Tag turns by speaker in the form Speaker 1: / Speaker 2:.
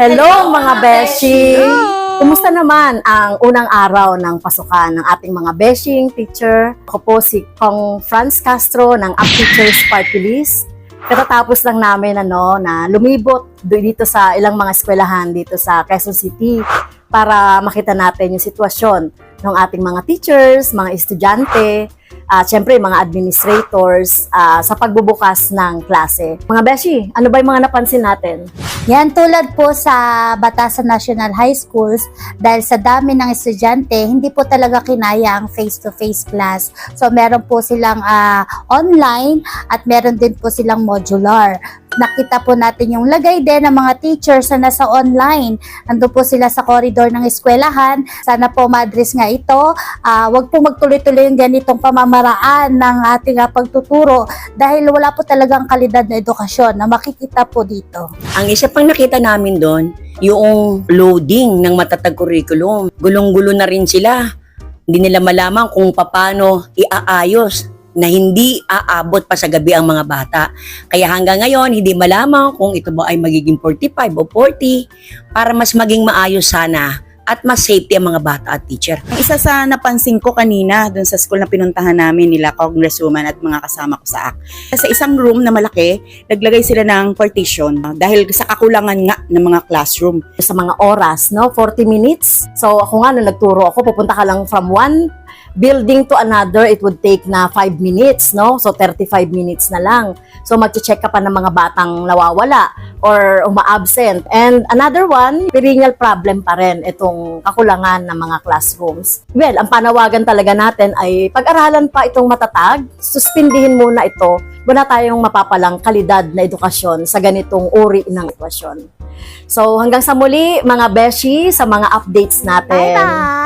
Speaker 1: Hello, mga beshi! Kumusta naman ang unang araw ng pasukan ng ating mga beshing teacher? Ako po si Kong Franz Castro ng Up Teachers Party List. Katatapos lang namin ano, na lumibot dito sa ilang mga eskwelahan dito sa Quezon City para makita natin yung sitwasyon ng ating mga teachers, mga estudyante, at syempre mga administrators ah, sa pagbubukas ng klase. Mga beshi, ano ba yung mga napansin natin?
Speaker 2: Yan tulad po sa Batasan National High Schools, dahil sa dami ng estudyante, hindi po talaga kinaya ang face-to-face class. So meron po silang ah, online at meron din po silang modular. Nakita po natin yung lagay din ng mga teachers na nasa online. Ando po sila sa koridor ng eskwelahan. Sana po madres nga ito. Ah, wag po magtuloy-tuloy yung ganitong pamamaraan ng ating ah, pagtuturo dahil wala po talagang kalidad na edukasyon na makikita po dito.
Speaker 3: Ang isa pang nakita namin doon, yung loading ng matatag curriculum. Gulong-gulo na rin sila. Hindi nila malaman kung paano iaayos na hindi aabot pa sa gabi ang mga bata. Kaya hanggang ngayon, hindi malaman kung ito ba ay magiging 45 o 40 para mas maging maayos sana at mas safety ang mga bata at teacher.
Speaker 4: Ang isa sa napansin ko kanina dun sa school na pinuntahan namin nila Congresswoman at mga kasama ko sa AK. Sa isang room na malaki, naglagay sila ng partition dahil sa kakulangan nga ng mga classroom.
Speaker 1: sa mga oras, no? 40 minutes. So, ako nga, nung nagturo ako, pupunta ka lang from one building to another, it would take na 5 minutes, no? So, 35 minutes na lang. So, mag-check ka pa ng mga batang nawawala or uma-absent. And another one, perennial problem pa rin itong kakulangan ng mga classrooms. Well, ang panawagan talaga natin ay pag-aralan pa itong matatag, suspindihin muna ito, wala tayong mapapalang kalidad na edukasyon sa ganitong uri ng edukasyon. So hanggang sa muli mga beshi sa mga updates natin.
Speaker 2: Bye-bye!